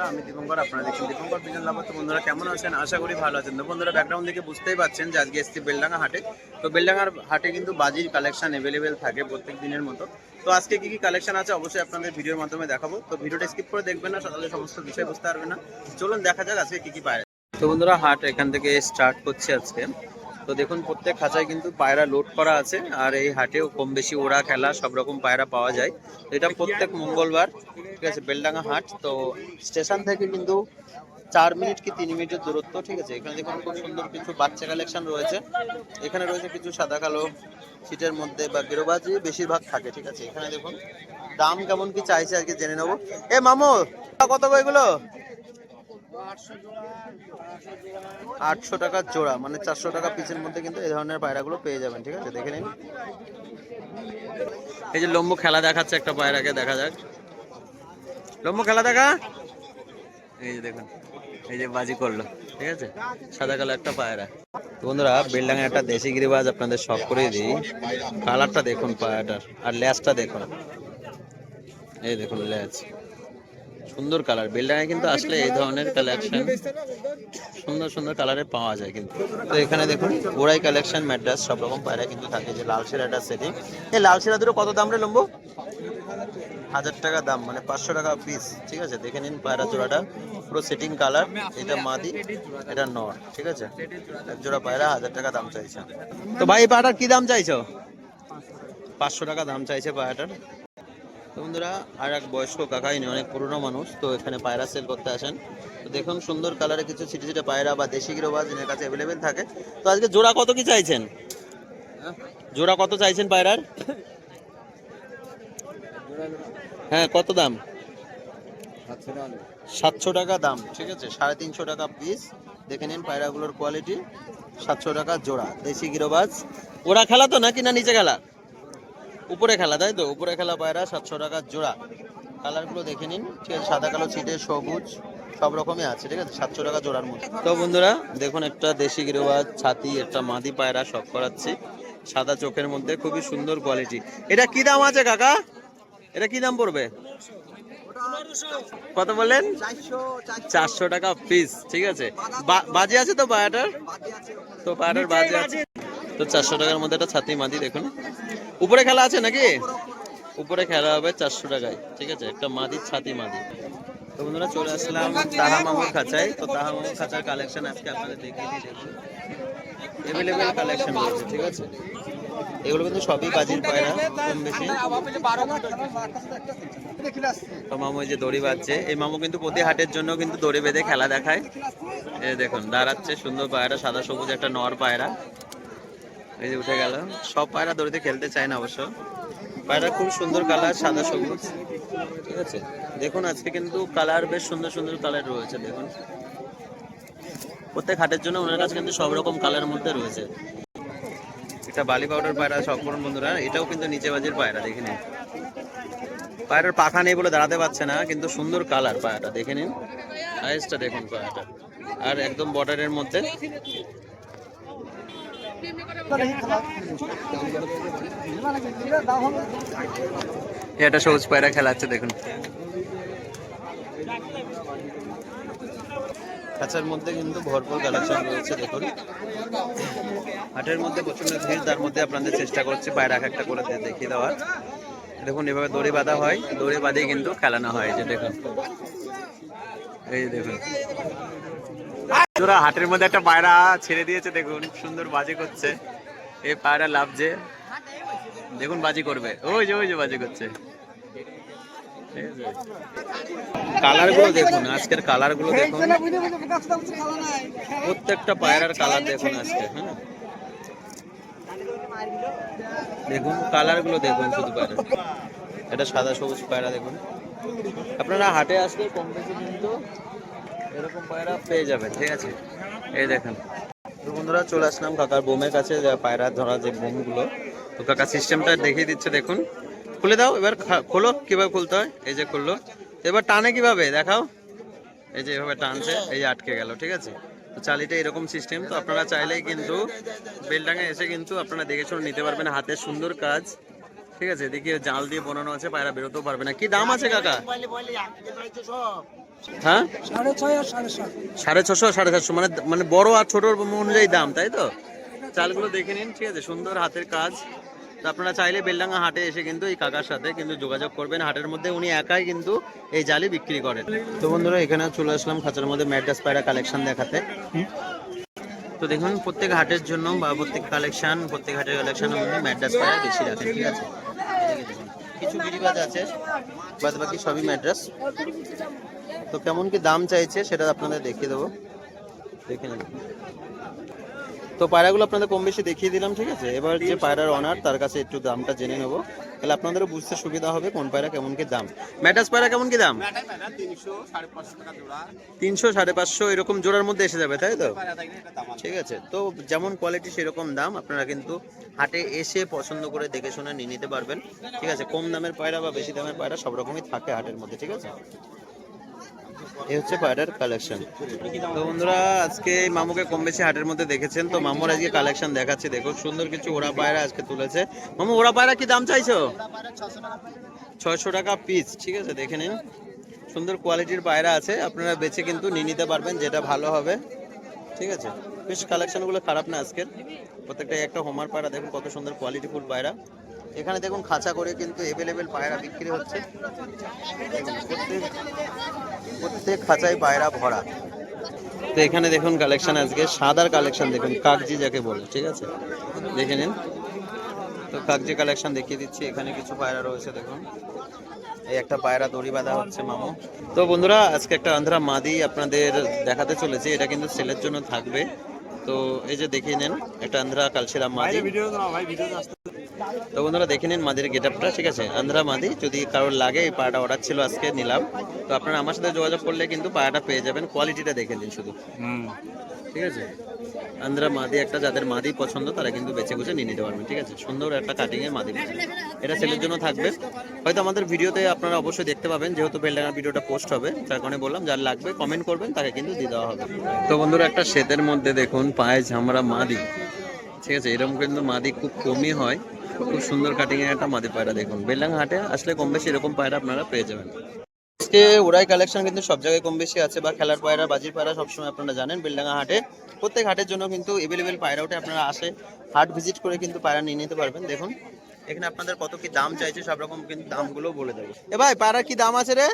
বন্ধুরা, আমি দীপঙ্কর আপনারা দেখছেন দীপঙ্কর বিজন লাভ তো বন্ধুরা, কেমন আছেন? আশা করি ভালো আছেন। তো বন্ধুরা ব্যাকগ্রাউন্ড থেকে বুঝতেই পারছেন যে আজকে এসছি বেলডাঙ্গা হাটে। তো বেলডাঙ্গার হাটে কিন্তু বাজির কালেকশন অ্যাভেলেবেল থাকে প্রত্যেক দিনের মতো। তো আজকে কি কি কালেকশন আছে অবশ্যই আপনাদের ভিডিওর মাধ্যমে দেখাবো। তো ভিডিওটা স্কিপ করে দেখবেন না, তাহলে সমস্ত বিষয় বুঝতে পারবেন না। চলুন, দেখা যাক আজকে কি কি পায়। তো বন্ধুরা, হাট এখান থেকে স্টার্ট করছে আজকে। তো দেখুন, প্রত্যেক খাঁচায় কিন্তু পায়রা লোড করা আছে, আর এই হাটেও কম বেশি ওড়া, খেলা, সব রকম পায়রা পাওয়া যায়। এটা প্রত্যেক মঙ্গলবার, ঠিক আছে, বেলডাঙ্গা হাট। তো স্টেশন থেকে কিন্তু চার মিনিট কি তিন মিনিটের দূরত্ব, ঠিক আছে? এখানে দেখুন, খুব সুন্দর কিছু বাচ্চা কালেকশন রয়েছে। এখানে রয়েছে কিছু সাদা, কালো সিটের মধ্যে বা গেরোবাজি বেশিরভাগ থাকে, ঠিক আছে? এখানে দেখুন, দাম কেমন কি চাইছে আজকে জেনে নেব। এ মামু, কত গো এগুলো? আটশো টাকার জোড়া মানে চারশো টাকা পিসের মধ্যে কিন্তু এই ধরনের পায়রাগুলো পেয়ে যাবেন, ঠিক আছে? দেখে নিন। এই যে লম্বু খেলা দেখাচ্ছে একটা পায়রাকে, দেখা যাক। লম্বু খেলা দেখা? এই যে দেখুন, এই যে বাজি করল, ঠিক আছে? সাদা কালো একটা পায়রা। বন্ধুরা বিল্ডাঙে একটা দেশি গিরিবাজ আপনাদের শখ করে দিই। কালারটা দেখুন পায়রাটার, আর ল্যাসটা দেখুন। এই দেখুন ল্যাস সুন্দর কালার বিল্ডাঙে কিন্তু আসলে এই ধরনের কালেকশন সুন্দর সুন্দর কালারে পাওয়া যায় কিন্তু। তো এখানে দেখুন, গোড়াই কালেকশন ম্যাড্রাস সব রকম পায়রা কিন্তু থাকে, যে লাল সেরাটা সেটি এই লাল সেরা দুটো কত দাম রে লম্বু? হাজার টাকা দাম মানে পাঁচশো টাকা পিস ঠিক আছে? দেখে নিন পায়রা জোড়াটা পুরো সেটিং কালার এটা মাদি, এটা নর, ঠিক আছে? জোড়া পায়রা, হাজার টাকা দাম চাইছে। তো ভাই, এই পায়রাটার কি দাম চাইছো? পাঁচশো টাকা দাম চাইছে পায়রাটার। বন্ধুরা, আর এক বয়স্ক কাকা ইনি অনেক পুরনো মানুষ, তো এখানে পায়রা সেল করতে আসেন। তো দেখুন, সুন্দর কালারে কিছু ছিটে ছিটে পায়রা বা দেশি গিরোবাজ এর কাছে অ্যাভেলেবেল থাকে। তো আজকে জোড়া কত কি চাইছেন? জোড়া কত চাইছেন পায়রার? হ্যাঁ কত দাম? সাতশো টাকা দাম, ঠিক আছে? সাড়ে তিনশো টাকা পিস দেখে নিন পায়রাগুলোর কোয়ালিটি সাতশো টাকা জোড়া, দেশি গিরোবাজ ওরা খেলা তো নাকি না নিচে খেলা? উপরে খেলা, তাই তো? উপরে খেলা পায়রা, সাতশো টাকা জোড়া। কালারগুলো দেখে নিন। ঠিক আছে, সাদা, কালো, ছিটে, সবুজ, সব রকমই আছে, ঠিক আছে? সাতশো টাকা জোড়ার মধ্যে। তো বন্ধুরা, দেখুন একটা দেশি গিরোবাজ, ছাতি, একটা মাদি পায়রা সব করাচ্ছি। সাদা চোখের মধ্যে, খুবই সুন্দর কোয়ালিটি এটা কি দাম আছে, কাকা? এটা কি দাম পড়বে? কত বললেন? চারশো টাকা পিস ঠিক আছে? বাজে আছে তো পায়াটার তো পায়াটার বাজে আছে। তো চারশো টাকার মধ্যে একটা ছাতি মাদি দেখুন। উপরে খেলা আছে নাকি? উপরে খেলা হবে চারশো টাকায়, ঠিক আছে? একটা মাদির ছাতি মাদি। তো বন্ধুরা, চলে আসলাম তাহা মামুর খাঁচায়। তো তাহা মামুর খাঁচার কালেকশন আজকে আপনাদের দেখিয়ে দিই, দেখুন। কালেকশন রয়েছে, ঠিক আছে? এগুলো কিন্তু সবই বাজির পায়রা, কম বেশি। তো মামু এই যে দড়ি বাজছে এই মামু কিন্তু প্রতি হাটের জন্য কিন্তু দড়ি বেঁধে খেলা দেখায়। এই দেখুন, দাঁড়াচ্ছে সুন্দর পায়রা, সাদা সবুজ একটা নর পায়রা। এই যে উঠে গেল। সব পায়রা দড়িতে খেলতে চায় না অবশ্য। পায়রা খুব সুন্দর কালার সাদা সবুজ। ঠিক আছে? দেখুন, আজকে কিন্তু কালার বেশ সুন্দর সুন্দর কালার রয়েছে, দেখুন। প্রত্যেক হাটের জন্য ওনার কাছে কিন্তু সব রকম কালার মধ্যে রয়েছে। এটা বালি পাউডার পায়রা সব করুন বন্ধুরা, এটাও কিন্তু নিচে বাজির পায়রা, দেখে নিন। পায়রার পাখা নেই বলে দাঁড়াতে পারছে না, কিন্তু সুন্দর কালার পায়রাটা, দেখে নিন। সাইজটা দেখুন পায়রাটা। আর একদম বর্ডারের মধ্যে। এটা সবুজ পায়রা খেলাচ্ছে, দেখুন। খাঁচার মধ্যে কিন্তু ভরপুর কালেকশন রয়েছে, দেখুন। হাটের মধ্যে প্রচণ্ড ভিড়, তার মধ্যে আপনাদের চেষ্টা করছি পায়রা এক একটা করে দেখিয়ে দেওয়ার। দেখুন, এভাবে দড়ি বাঁধা হয়, দড়ি বাঁধিয়ে কিন্তু খেলানো হয় যে দেখুন। এই দেখুন। তোরা হাটের মধ্যে একটা পায়রা ছেড়ে দিয়েছে, দেখুন, সুন্দর বাজি করছে। এই পায়রা লাভছে দেখুন, বাজি করবে। ওই যে ওই যে বাজি করছে। কালারগুলো দেখুন, আজকের কালারগুলো দেখুন। প্রত্যেকটা পায়রার কালার দেখুন আজকে হ্যাঁ দেখুন কালারগুলো দেখুন শুধু পায়রা। এটা সাদা সবুজ পায়রা, দেখুন। আপনারা হাটে আসলে কম বেশি কিন্তু এরকম পায়রা পেয়ে যাবেন ঠিক আছে? এই দেখেন। তো বন্ধুরা, চলে আসলাম কাকার বোমের কাছে পায়রা ধরা যে বোমগুলো। তো কাকা সিস্টেমটা দেখিয়ে দিচ্ছে, দেখুন। খুলে দাও, এবার খোলো, কীভাবে খুলতে হয়। এই যে খুললো। এবার টানে কীভাবে? দেখাও। এই যে এভাবে টানছে, এই যে আটকে গেল, ঠিক আছে? তো চালিটা এরকম সিস্টেম, তো আপনারা চাইলেই কিন্তু বেলডাঙে এসে কিন্তু আপনারা দেখে শুনে নিতে পারবেন হাতে সুন্দর কাজ। ঠিক আছে? এদিকে জাল দিয়ে বানানো আছে, পায়রা বেরোতেও পারবে না। কি দাম আছে, কাকা? হ্যাঁ? সাড়ে ছশো সাড়ে সাতশো। মানে মানে বড় আর ছোটোর অনুযায়ী দাম তাই তো? চালগুলো দেখে নিন ঠিক আছে? সুন্দর হাতের কাজ। তো আপনারা চাইলে বেলডাঙ্গা হাটে এসে কিন্তু এই কাকার সাথে কিন্তু যোগাযোগ করবেন। হাটের মধ্যে উনি একাই কিন্তু এই জালি বিক্রি করেন। তো বন্ধুরা এখানে চলে আসলাম খাঁচার মধ্যে ম্যাড্রাস পায়রা কালেকশন দেখাতে। তো দেখুন প্রত্যেক হাটের জন্য বা প্রত্যেক কালেকশন প্রত্যেক হাটের কালেকশন মধ্যে ম্যাড্রাস পায়রা বেশি রাখেন ঠিক আছে। কিছু গিরিবাজ আছে বাদ বাকি সবই ম্যাড্রাস। তো কেমন কি দাম চাইছে সেটা আপনাদের দেখিয়ে দেবো। দেখে নেন। তো পায়রাগুলো আপনাদের কম বেশি দেখিয়ে দিলাম, ঠিক আছে? এবার যে পায়রার অনার তার কাছে একটু দামটা জেনে নেব। তাহলে আপনাদেরও বুঝতে সুবিধা হবে কোন পায়রা কেমন কি দাম। ম্যাটাস পায়রা কেমন কি দাম? তিনশো সাড়ে পাঁচশো এরকম জোড়ার মধ্যে এসে যাবে তাই তো? ঠিক আছে তো যেমন কোয়ালিটি সেরকম দাম আপনারা কিন্তু হাটে এসে পছন্দ করে দেখে শুনে নিয়ে নিতে পারবেন। ঠিক আছে কম দামের পায়রা বা বেশি দামের পায়রা সব রকমই থাকে হাটের মধ্যে ঠিক আছে? এই হচ্ছে পায়রার কালেকশন তো বন্ধুরা, আজকে মামুকে কম বেশি হাটের মধ্যে দেখেছেন। তো মামুর আজকে কালেকশন দেখাচ্ছে। দেখো, সুন্দর কিছু ওরা পায়রা আজকে তুলেছে। মামু ওরা পায়রা কি দাম চাইছো? ছয়শো টাকা পিস ঠিক আছে, দেখে নিন। সুন্দর কোয়ালিটির পায়রা আছে। আপনারা বেছে কিন্তু নিয়ে নিতে পারবেন, যেটা ভালো হবে। ঠিক আছে? বেশ কালেকশনগুলো খারাপ না আজকের। প্রত্যেকটা একটা হোমার পায়রা, দেখুন কত সুন্দর কোয়ালিটিফুল পায়রা। এখানে দেখুন খাঁচা করে কিন্তু এভেলেবেল পায়রা বিক্রি হচ্ছে। প্রত্যেক খাঁচায় পায়রা ভরা। তো এখানে দেখুন কালেকশন আজকে সাদার কালেকশন দেখুন কাগজি যাকে বলে ঠিক আছে? দেখে নিন। তো কাগজি কালেকশন দেখিয়ে দিচ্ছি এখানে কিছু পায়রা রয়েছে দেখুন। এই একটা পায়রা দড়ি বাঁধা হচ্ছে মামু। তো বন্ধুরা আজকে একটা আন্ধ্রা মাদি আপনাদের দেখাতে চলেছে এটা কিন্তু সেলের জন্য থাকবে। তো এই যে দেখিয়ে নেন একটা আন্ধ্রা কালশিরাম মাদি। তো বন্ধুরা দেখে নিন মাদির গেট আপটা ঠিক আছে? আন্ধ্রা মাদি যদি কারোর লাগে এই পায়রাটা অর্ডার ছিল আজকে নিলাম। তো আপনারা আমার সাথে যোগাযোগ করলে কিন্তু পায়রাটা পেয়ে যাবেন কোয়ালিটিটা দেখে নিন শুধু। ঠিক আছে? আন্ধ্রা মাদি একটা যাদের মাদি পছন্দ তারা কিন্তু বেছে গুছে নিয়ে নিতে পারবেন ঠিক আছে? সুন্দর একটা কাটিং এর মাদি এটা সেলের জন্য থাকবে। হয়তো আমাদের ভিডিওতে আপনারা অবশ্যই দেখতে পাবেন যেহেতু বেলডাঙ্গার ভিডিওটা পোস্ট হবে তার কারণে বললাম যার লাগবে কমেন্ট করবেন তাকে কিন্তু দিয়ে দেওয়া হবে। তো বন্ধুরা একটা শীতের মধ্যে দেখুন পায়ে ঝামরা মাদি। ঠিক আছে এরকম কিন্তু মাদি খুব কমই হয়। খুব সুন্দর কাটিং এর একটা মাদি পায়রা দেখুন। বেলডাঙ্গা হাটে আসলে কম বেশি এরকম পায়রা আপনারা পেয়ে যাবেন। আজকে ওরাই কালেকশন কিন্তু সব জায়গায় কম বেশি আছে বা খেলার পায়রা বাজির পায়রা সবসময় আপনারা জানেন বেলডাঙ্গা হাটে। প্রত্যেক হাটের জন্য কিন্তু এভেলেবেল পায়রা ওঠে আপনারা আসে হাট ভিজিট করে কিন্তু পায়রা নিয়ে নিতে পারবেন। দেখুন এখানে আপনাদের কত কি দাম চাইছে সব রকম কিন্তু দামগুলো বলে দেবো। এ ভাই পায়রা কি দাম আছে রে?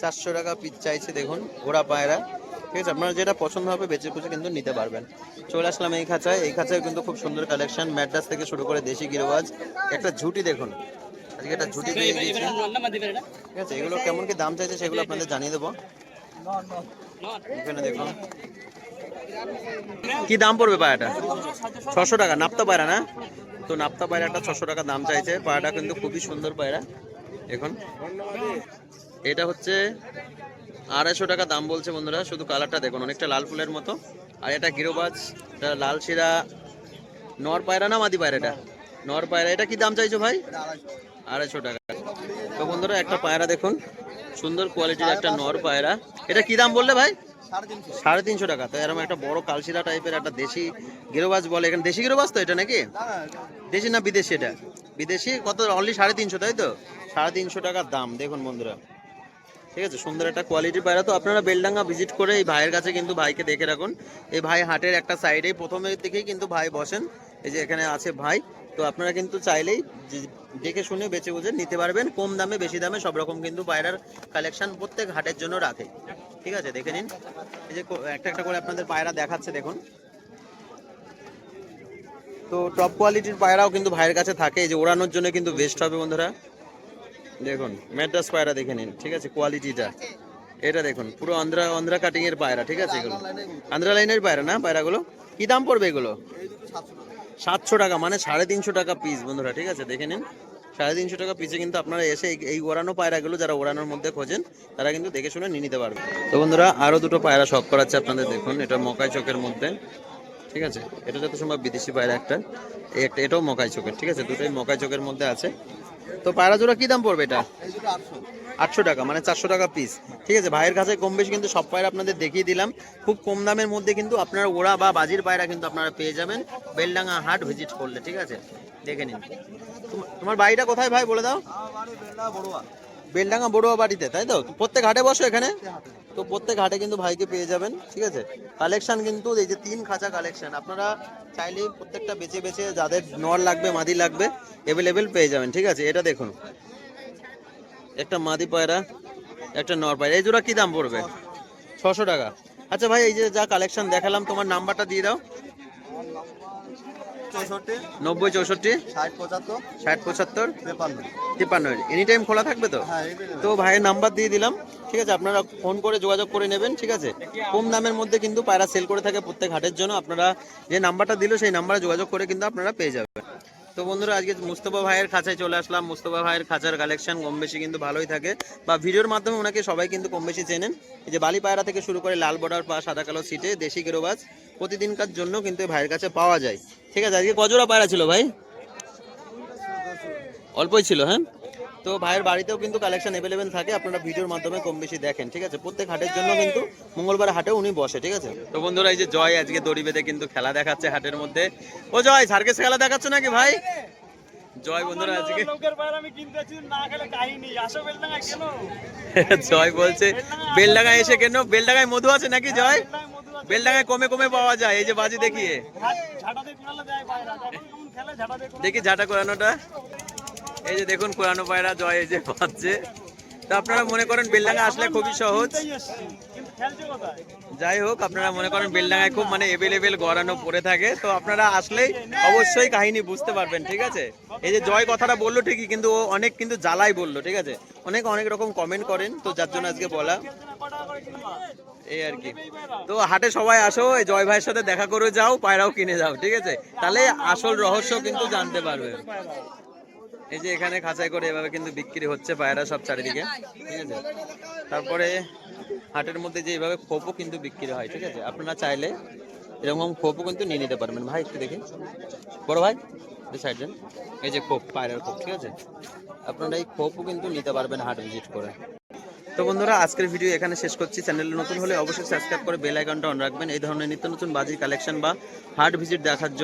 চারশো টাকা পিস চাইছে দেখুন ওরা পায়রা। ঠিক আছে, আপনারা যেটা পছন্দ হবে বেঁচে খুঁজে কিন্তু নিতে পারবেন। চলে আসলাম এই খাঁচায়। এই খাঁচায় কিন্তু খুব সুন্দর কালেকশন ম্যাড্রাস থেকে শুরু করে দেশি গিরোবাজ। একটা ঝুটি দেখুন। আজকে একটা ঝুটি দিয়ে দিয়েছি। ঠিক আছে, এগুলো কেমন কি দাম চাইছে সেগুলো আপনাদের জানিয়ে দেবো। এখানে দেখুন। কি দাম পড়বে পায়াটা ছশো টাকা, নাপ্তা পায়রা না? তো নাপ্তা পায়রাটা ছশো টাকা দাম চাইছে। পায়রাটা কিন্তু খুবই সুন্দর পায়রা। এখন এটা হচ্ছে আড়াইশো টাকা দাম বলছে বন্ধুরা, শুধু কালারটা দেখুন, অনেকটা লাল ফুলের মতো। আর এটা গিরোবাজ, এটা লাল শিরা, নর পায়রা না মাদি পায়রা এটা? নর পায়রা, এটা কি দাম চাইছো ভাই? আড়াইশো টাকা। তো বন্ধুরা, একটা পায়রা দেখুন, সুন্দর কোয়ালিটির একটা নর পায়রা। এটা কি দাম বললে ভাই? সাড়ে তিনশো টাকা। তো এরকম একটা বড় কালশিরা টাইপের একটা দেশি গিরোবাজ বলে, এখানে দেশি গিরোবাজ তো এটা নাকি? দেশি না বিদেশি এটা? বিদেশি কত? অনলি সাড়ে তিনশো, তাই তো? সাড়ে তিনশো টাকার দাম, দেখুন বন্ধুরা। ঠিক আছে, সুন্দর একটা কোয়ালিটি পায়রা। তো আপনারা বেলডাঙ্গা ভিজিট করে এই ভাইয়ের কাছে কিন্তু ভাইকে দেখে রাখুন। এই ভাই হাটের একটা সাইডেই প্রথমে থেকেই কিন্তু ভাই বসেন। এই যে এখানে আছে ভাই। তো আপনারা কিন্তু চাইলেই দেখে শুনে বেছে বুঝে নিতে পারবেন। কম দামে, বেশি দামে সব রকম কিন্তু পায়রার কালেকশন প্রত্যেক হাটের জন্য রাখে। ঠিক আছে, দেখে নিন। এই যে একটা একটা করে আপনাদের পায়রা দেখাচ্ছে, দেখুন। তো টপ কোয়ালিটির পায়রাও কিন্তু ভাইয়ের কাছে থাকে। এই যে ওড়ানোর জন্য কিন্তু বেস্ট হবে, বন্ধুরা। দেখুন ম্যাড্রাস পায়রা দেখে নিন, ঠিক আছে কোয়ালিটিটা এটা দেখুন, পুরো আন্ধ্রা আন্ধ্রা কাটিং এর পায়রা, ঠিক আছে এগুলো। আন্ধ্রা লাইনের পায়রা না পায়রাগুলো? কি দাম পড়বে এগুলো? সাতশো টাকা মানে সাড়ে তিনশো টাকা পিস বন্ধুরা, ঠিক আছে, দেখে নিন। সাড়ে তিনশো টাকা পিসে কিন্তু আপনারা এসে এই- ওড়ানো পায়রাগুলো যারা ওড়ানোর মধ্যে খোঁজেন, তারা কিন্তু দেখে শুনে নিয়ে নিতে পারবে। তো বন্ধুরা আরও দুটো পায়রা শখ করাচ্ছে আপনাদের, দেখুন, এটা মকাই চোখের মধ্যে, ঠিক আছে। এটা যত সম্ভব বিদেশি পায়রা একটা একটা এটাও মকাই চোখের, ঠিক আছে, দুটোই মকাই চোখের মধ্যে আছে। তো পায়রা জোড়া কি দাম পড়বে এটা? আটশো। টাকা মানে চারশো টাকা পিস ঠিক আছে ভাইয়ের কাছে কম বেশি কিন্তু সব পায়রা আপনাদের দেখিয়ে দিলাম। খুব কম দামের মধ্যে কিন্তু আপনারা ওড়া বা বাজির পায়রা কিন্তু আপনারা পেয়ে যাবেন। বেলডাঙ্গা হাট ভিজিট করলে ঠিক আছে? দেখে নিন। তোমার বাড়িটা কোথায় ভাই বলে দাও? বেলডাঙ্গা বড়ুয়া। বাড়িতে তাই তো? তো প্রত্যেক হাটে বসো এখানে? তো প্রত্যেক হাটে কিন্তু ভাইকে পেয়ে যাবেন, ঠিক আছে? কালেকশন কিন্তু এই যে তিন খাঁচা কালেকশন আপনারা চাইলে প্রত্যেকটা বেছে বেছে যাদের নর লাগবে, মাদি লাগবে অ্যাভেলেবেল পেয়ে যাবেন, ঠিক আছে? এটা দেখুন। একটা মাদি পায়রা, একটা নর পায়রা, এই জোড়া কী দাম পড়বে? ছশো টাকা। আচ্ছা ভাই, এই যে যা কালেকশন দেখালাম, তোমার নাম্বারটা দিয়ে দাও। চৌষট্টি নব্বই চৌষট্টি ষাট পঁচাত্তর ষাট পঁচাত্তর তেপান্ন। তিপ্পান্ন। এনি টাইম খোলা থাকবে তো? হ্যাঁ তো ভাইয়ের নাম্বার দিয়ে দিলাম। ঠিক আছে আপনারা ফোন করে যোগাযোগ করে নেবেন ঠিক আছে? কম দামের মধ্যে কিন্তু পায়রা সেল করে থাকে প্রত্যেক হাটের জন্য। আপনারা যে নাম্বারটা দিল সেই নাম্বারে যোগাযোগ করে কিন্তু আপনারা পেয়ে যাবেন। তো বন্ধুরা, আজকে মুস্তফা ভাইয়ের খাঁচায় চলে আসলাম। মুস্তফা ভাইয়ের খাঁচার কালেকশন কম বেশি কিন্তু ভালোই থাকে। বা ভিডিওর মাধ্যমে ওনাকে সবাই কিন্তু কম বেশি চেনেন। এই যে বালি পায়রা থেকে শুরু করে লাল বর্ডার বা সাদা কালো সিটে, দেশি গেরোবাজ, প্রতিদিনকার জন্য কিন্তু ভাইয়ের কাছে পাওয়া যায়। ঠিক আছে, আজকে কজোড়া পায়রা ছিল ভাই? অল্পই ছিল হ্যাঁ? তো ভাইয়ের বাড়িতেও কিন্তু কালেকশন অ্যাভেলেবেল থাকে আপনারা ভিডিওর মাধ্যমে কম বেশি দেখেন ঠিক আছে? প্রত্যেক হাটের জন্য কিন্তু মঙ্গলবার হাটেও উনি বসে ঠিক আছে? তো বন্ধুরা এই যে জয় আজকে দড়ি বেঁধে কিন্তু খেলা দেখাচ্ছে হাটের মধ্যে। ও জয় সার্কেস খেলা দেখাচ্ছে নাকি ভাই? জয় বন্ধুরা আজকে জয় বলছে। বেলডাঙ্গায় এসে কেন? বেলডাঙ্গায় মধু আছে নাকি জয়? বেলডাঙ্গায় কমে কমে পাওয়া যায় এই যে বাজি দেখিয়ে। দেখি ঝাঁটা কোরানোটা এই যে দেখুন কোরানো পায়রা, জয় এই যে পাচ্ছে। তো আপনারা মনে করেন বেলডাঙ্গা আসলে খুবই সহজ? যাই হোক, আপনারা মনে করেন বেলডাঙ্গায় খুব মানে এভেলেবেল গড়ানো পড়ে থাকে। তো আপনারা আসলেই অবশ্যই কাহিনী বুঝতে পারবেন, ঠিক আছে? এই যে জয় কথাটা বলল ঠিকই, কিন্তু ও অনেক কিন্তু জ্বালাই বলল, ঠিক আছে? অনেক অনেক রকম কমেন্ট করেন, তো যার জন্য আজকে বলা। এই আর কি। তো হাটে সবাই আসো, এই জয় ভাইয়ের সাথে দেখা করে যাও, পায়রাও কিনে যাও, ঠিক আছে? তাহলে আসল রহস্য কিন্তু জানতে পারবে। এই যে এখানে খাঁচাই করে এভাবে কিন্তু বিক্রি হচ্ছে পায়রা সব চারিদিকে, ঠিক আছে? তারপরে হাটের মধ্যে যে এইভাবে খোপও কিন্তু বিক্রি হয়, ঠিক আছে? আপনারা চাইলে এরকম খোপও কিন্তু নিয়ে নিতে পারবেন। ভাই, একটু দেখি। বড় ভাই সাইড এই যে খোপ, পায়রার খোপ, ঠিক আছে? আপনারা এই খোপও কিন্তু নিতে পারবেন হাট ভিজিট করে। তো বন্ধুরা, আজকের ভিডিও এখানে শেষ করছি। চ্যানেলে নতুন হলে অবশ্যই সাবস্ক্রাইব করে বেল আইকনটা অন রাখবেন। এই ধরনের নিত্য নতুন বাজির কালেকশন বা হাট ভিজিট দেখার জন্য